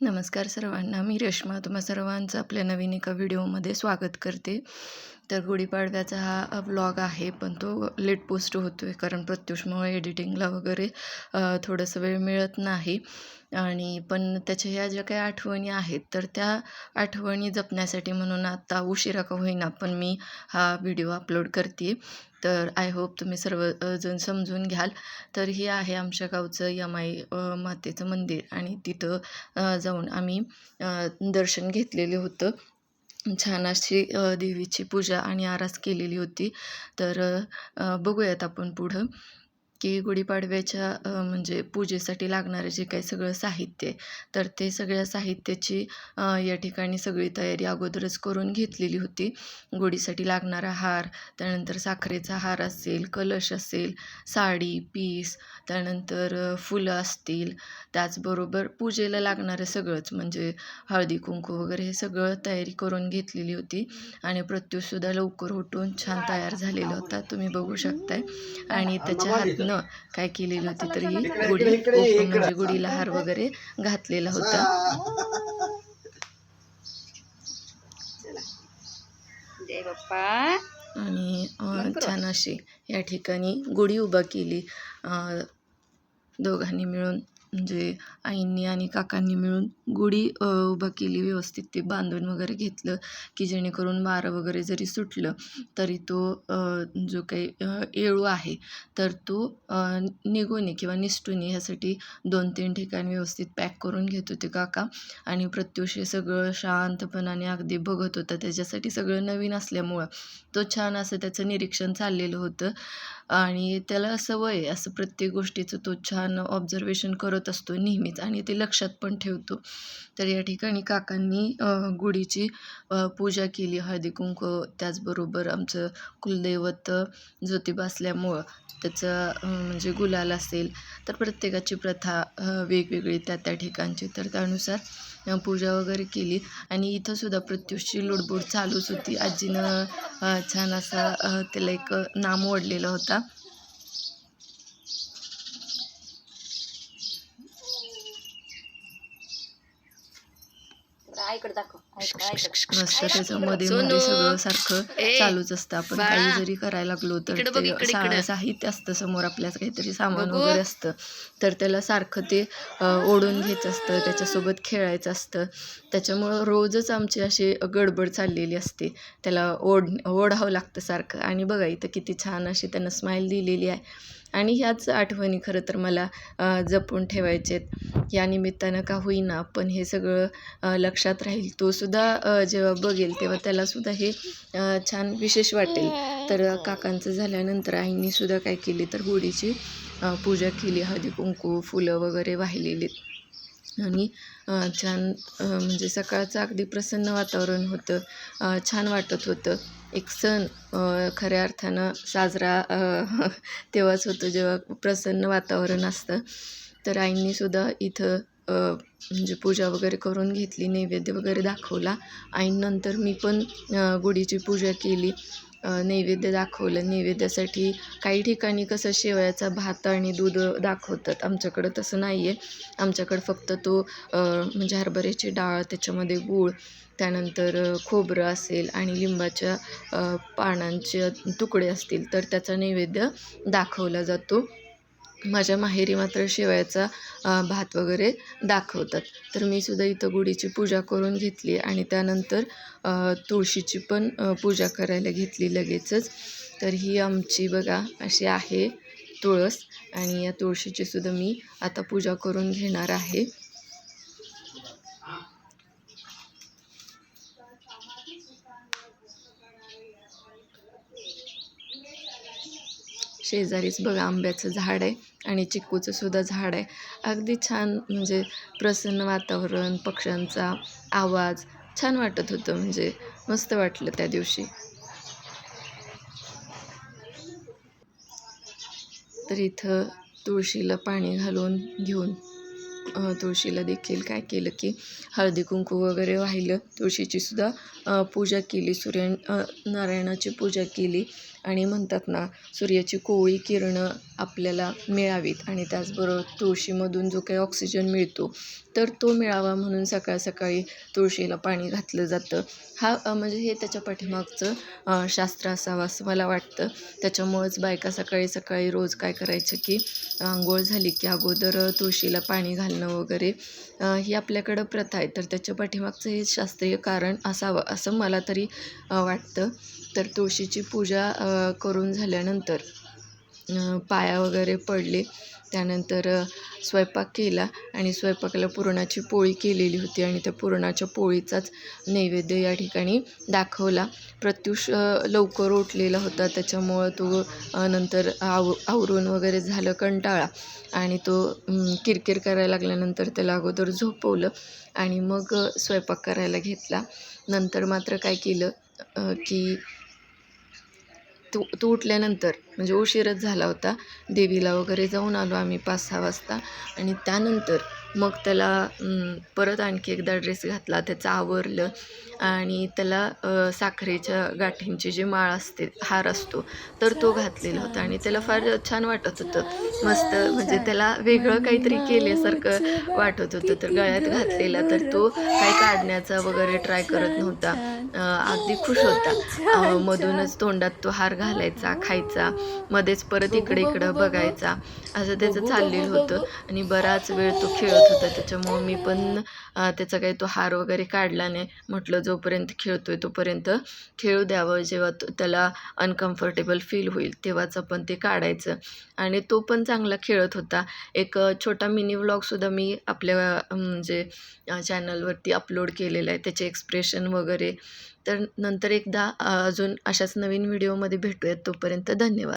नमस्कार सर्वांना मी रेश्मा. तुम्हा सर्वांचं आपल्या नवीन एका व्हिडिओमध्ये स्वागत करते. तर गुढीपाडव्याचा हा व्लॉग आहे पण तो लेट पोस्ट होतो आहे कारण प्रत्युषमुळे एडिटिंगला वगैरे थोडंसं वेळ मिळत नाही. आणि पण त्याच्या ह्या ज्या काही आठवणी आहेत तर त्या आठवणी जपण्यासाठी म्हणून आता उशिरा का होईना पण मी हा व्हिडिओ अपलोड करते तर आय होप तुम्ही सर्वजण समजून घ्याल. तर हे आहे आमच्या गावचं यमाई मातेचं मंदिर. आणि तिथं जाऊन आम्ही दर्शन घेतलेले होतं. छान अशी देवीची पूजा आणि आरास केलेली होती. तर बघूयात आपण पुढं. की गुढीपाडव्याच्या म्हणजे पूजेसाठी लागणारं जे काही सगळं साहित्य आहे तर ते सगळ्या साहित्याची या ठिकाणी सगळी तयारी अगोदरच करून घेतलेली होती. गुढीसाठी लागणारा हार त्यानंतर साखरेचा हार असेल कलश असेल साडी पीस त्यानंतर फुलं असतील. त्याचबरोबर पूजेला लागणारं सगळंच म्हणजे हळदी कुंकू वगैरे हे सगळं तयारी करून घेतलेली होती. आणि प्रत्युषसुद्धा लवकर उठून छान तयार झालेला होता. तुम्ही बघू शकताय. आणि त्याच्या हातनं काय केलेली होती तर ही गुढी ओपन म्हणजे गुढीला हार वगैरे घातलेला होता. जय बाप्पा. आणि अ, छान अशी या ठिकाणी गुढी उभा केली. अ, दोघांनी मिळून. म्हणजे आईंनी आणि काकांनी मिळून गुढी उभं केली व्यवस्थित ते बांधून वगैरे घेतलं की जेणेकरून वारं वगैरे जरी सुटलं तरी तो जो काही येळू आहे तर तो अ, निघू नये किंवा निसटू नये ह्यासाठी दोन तीन ठिकाणी व्यवस्थित पॅक करून घेत होते काका. आणि प्रत्युष सगळं शांतपणाने अगदी बघत होता. त्याच्यासाठी सगळं नवीन असल्यामुळं तो छान असं त्याचं निरीक्षण चाललेलं होतं. आणि त्याला सवय आहे असं प्रत्येक गोष्टीचं तो छान ऑब्झर्वेशन करत असतो नेहमीच आणि ते लक्षात पण ठेवतो. तर या ठिकाणी काकांनी गुढीची पूजा केली. हळदी कुंकू त्याचबरोबर आमचं कुलदैवत ज्योतिबा असल्यामुळं त्याचं म्हणजे गुलाल असेल तर प्रत्येकाची प्रथा वेगवेगळी त्या त्या ठिकाणची. तर त्यानुसार पूजा वगैरे केली. आणि इथंसुद्धा प्रत्युषची लुडबुड चालूच होती. आजीनं छान असा त्याला एक नाम ओढलेला होता. इकडे दाखव. आईकडे आईकडे मस्त त्याचं मध्ये सगळं सारखं चालूच असतं. आपण काही जरी करायला लागलो तर साहित्य असतं समोर आपल्याच काहीतरी सामान वगैरे असतं. तर त्याला सारखं ते ओढून घ्यायचं असतं त्याच्यासोबत खेळायचं असतं. त्याच्यामुळं रोजच आमची अशी गडबड चाललेली असते. त्याला ओढ ओढावं लागतं सारखं. आणि बघा इथं किती छान अशी त्यानं स्माईल दिलेली आहे. आणि ह्याच आठवणी खरं तर मला जपून ठेवायचे आहेत या निमित्तानं का होईना पण हे सगळं लक्षात राहील. तो सुद्धा सुद्धा जेव्हा बघेल तेव्हा त्यालासुद्धा हे छान विशेष वाटेल. तर काकांचं झाल्यानंतर आईंनी सुद्धा काय केली तर होळीची पूजा केली. हळदी कुंकू फुलं वगैरे वाहिलेली आणि छान म्हणजे सकाळचं अगदी प्रसन्न वातावरण होतं. छान वाटत होतं. एक सण खऱ्या अर्थानं साजरा तेव्हाच होतो जेव्हा प्रसन्न वातावरण असतं. तर आईंनी सुद्धा इथं म्हणजे पूजा वगैरे करून घेतली नैवेद्य वगैरे दाखवला. आईंनंतर मी पण गुढीची पूजा केली. नैवेद्य दाखवलं. नैवेद्यासाठी काही ठिकाणी कसं शेवयाचा भात आणि दूध दाखवतात. आमच्याकडं तसं नाही आहे आमच्याकडं फक्त तो म्हणजे हरभऱ्याची डाळ त्याच्यामध्ये गूळ त्यानंतर खोबरं असेल आणि लिंबाच्या पानांचे तुकडे असतील तर त्याचा नैवेद्य दाखवला जातो. माझ्या माहेरी मात्र शेवयाचा भात वगैरे दाखवतात. तर मी सुद्धा इथं गुढीची पूजा करून घेतली आणि त्यानंतर तुळशीची पण पूजा करायला घेतली लगेचच. तर ही आमची बघा अशी आहे तुळस आणि या तुळशीची सुद्धा मी आता पूजा करून घेणार आहे. शेजारीच बघा आंब्याचं झाड आहे आणि चिक्कूचं सुद्धा झाड आहे. अगदी छान म्हणजे प्रसन्न वातावरण पक्ष्यांचा आवाज छान वाटत होतं म्हणजे मस्त वाटलं त्या दिवशी. तर इथं तुळशीला पाणी घालून घेऊन तुळशीला देखील काय केलं की हळदी कुंकू वगैरे वाहिलं. तुळशीची सुद्धा पूजा केली. सूर्य नारायणाची पूजा केली. आणि म्हणतात ना सूर्याची कोवळी किरणं आपल्याला मिळावीत आणि त्याचबरोबर तुळशीमधून जो काही ऑक्सिजन मिळतो तर तो मिळावा म्हणून सकाळ सकाळी तुळशीला पाणी घातलं जातं. हा म्हणजे हे त्याच्या पाठीमागचं शास्त्र असावं असं मला वाटतं. त्याच्यामुळेच बायका सकाळी सकाळी रोज काय करायचं की आंघोळ झाली की अगोदर तुळशीला पाणी घालणं वगैरे ही आपल्याकडं प्रथा आहे. तर त्याच्या पाठीमागचं हे शास्त्रीय कारण असावं असं मला तरी वाटतं. तर तुळशीची पूजा करून झाल्यानंतर पाया वगैरे पडले. त्यानंतर स्वयंपाक केला आणि स्वयंपाकाला पुरणाची पोळी केलेली होती आणि त्या पुरणाच्या पोळीचाच नैवेद्य या ठिकाणी दाखवला. प्रत्युष लवकर उठलेला होता. त्याच्यामुळं तो नंतर आव आवरून वगैरे झालं कंटाळा आणि तो किरकिर करायला लागल्यानंतर त्याला अगोदर झोपवलं आणि मग स्वयंपाक करायला घेतला. नंतर मात्र काय केलं की तू तू उठल्यानंतर म्हणजे उशीरच झाला होता. देवीला वगैरे जाऊन आलो आम्ही पाच सहा वाजता. आणि त्यानंतर मग त्याला परत आणखी एकदा ड्रेस घातला त्याचं आवरलं आणि त्याला साखरेच्या गाठींची जी माळ असते हार असतो तर तो घातलेला होता आणि त्याला फार छान वाटत होतं. मस्त म्हणजे त्याला वेगळं काहीतरी केल्यासारखं वाटत होतं. तर गळ्यात घातलेला तर तो काही काढण्याचा वगैरे ट्राय करत नव्हता. अगदी खुश होता. मधूनच तोंडात तो हार घालायचा खायचा मध्येच परत इकडे इकडं बघायचा असं त्याचं चाललेलं होतं. आणि बराच वेळ तो खेळ खेळत होता. त्याच्यामुळं मी पण त्याचा काही तो हार वगैरे काढला नाही. म्हटलं जोपर्यंत खेळतोय तोपर्यंत खेळू द्यावं. जेव्हा तो त्याला अनकम्फर्टेबल फील होईल तेव्हाच आपण ते काढायचं. आणि तो पण चांगला खेळत होता. एक छोटा मिनी व्लॉगसुद्धा मी आपल्या म्हणजे चॅनलवरती अपलोड केलेला आहे. त्याचे एक्सप्रेशन वगैरे. तर नंतर एकदा अजून अशाच नवीन व्हिडिओमध्ये भेटूयात. तोपर्यंत धन्यवाद.